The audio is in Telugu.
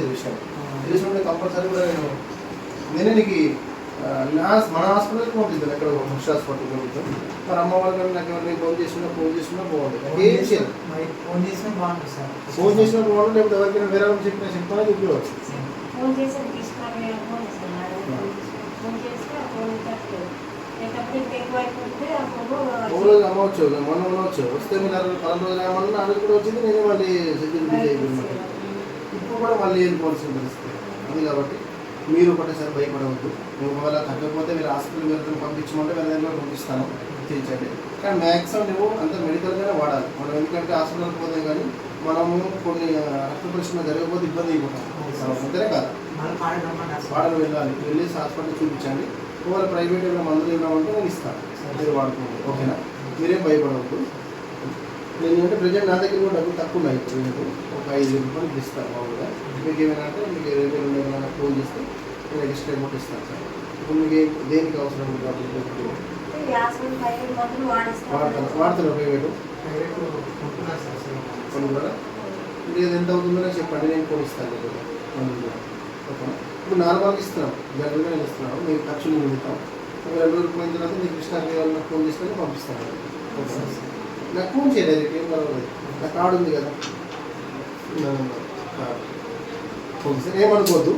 తెలియదు విషయం. తెలిసి ఉంటే కంపల్సరీ కూడా నేను నేనే నీకు నా మన హాస్పిటల్కి పంపిస్తాను ఎక్కడ ముష్ హాస్పిటల్కి పంపిస్తాం మరి అమ్మ వాళ్ళు కానీ నాకు ఎవరిని ఫోన్ చేసినా ఫోన్ చేసినా బాగుంది ఏం చేయాలి ఫోన్ చేసినా బాగుంటుంది సార్. ఫోన్ చేసినా బాగుంది లేకపోతే ఎవరికైనా వేరే వాళ్ళు చెప్పినా చెప్పినా చెప్పవచ్చు ఫోన్ చేసి అమ్మవచ్చు మొన్న ఉండవచ్చు వస్తే మీరు పది రోజులు ఏమన్నా రోజు కూడా వచ్చింది నేనే మళ్ళీ ఇప్పుడు కూడా మళ్ళీ వెళ్ళిపోవాల్సిన పరిస్థితి అది కాబట్టి మీరు ఒకటేసారి భయపడవద్దు. ఒకవేళ తగ్గకపోతే మీరు హాస్పిటల్ వెళ్తే పంపించమంటే వేరే దగ్గర పంపిస్తాను. తీర్చండి. కానీ మ్యాక్సిమం నువ్వు అంత మెడికల్గానే వాడాలి. మనం ఎందుకంటే హాస్పిటల్కి పోతే కానీ మనము కొన్ని రక్త పరీక్షలు జరగకపోతే ఇబ్బంది అయిపోతాం. అంతేనే కాదు. వాడని వెళ్ళాలి. వెళ్ళి హాస్పిటల్ చూపించండి. ఒకవేళ ప్రైవేట్ ఏమైనా మందులు ఇవ్వమంటే నేను ఇస్తాను. మీరు వాడుకోండి. ఓకేనా? మీరేం భయపడవద్దు. నేను అంటే ప్రజెంట్ నా దగ్గర కూడా డబ్బులు తక్కువ ఉన్నాయి. ప్రజెంట్ ఒక ఐదు వేల రూపాయలు ఇస్తాను మామూలుగా. మీకు ఏమైనా అంటే మీకు ఉండే ఏమైనా ఫోన్ చేస్తే నేను ఎక్స్ట్రా అమౌంట్ ఇస్తాను సార్. ఇప్పుడు మీకు ఏ- దేనికి అవసరం డబ్బులు వాడతాను వాడతాను ప్రైవేట్ మీరు ఇది ఎంత అవుతుందో చెప్పండి. నేను ఫోన్ ఇస్తాను మందులు. ఓకేనా ఇప్పుడు నార్మల్గా ఇస్తున్నాం. జనరల్గా నేను ఇస్తున్నాను. మీకు ఖర్చులు ఒక రెండు రోజులు పోయిన తర్వాత మీకు కృష్ణాకి వాళ్ళకి ఫోన్ చేసుకొని పంపిస్తాను. ఓకేనా నాకు ఫోన్ చేయలేదు ఏం పర్వాలేదు. నా కార్డు ఉంది కదా. నా కార్డు ఓకే సార్ ఏమనుకోవద్దు.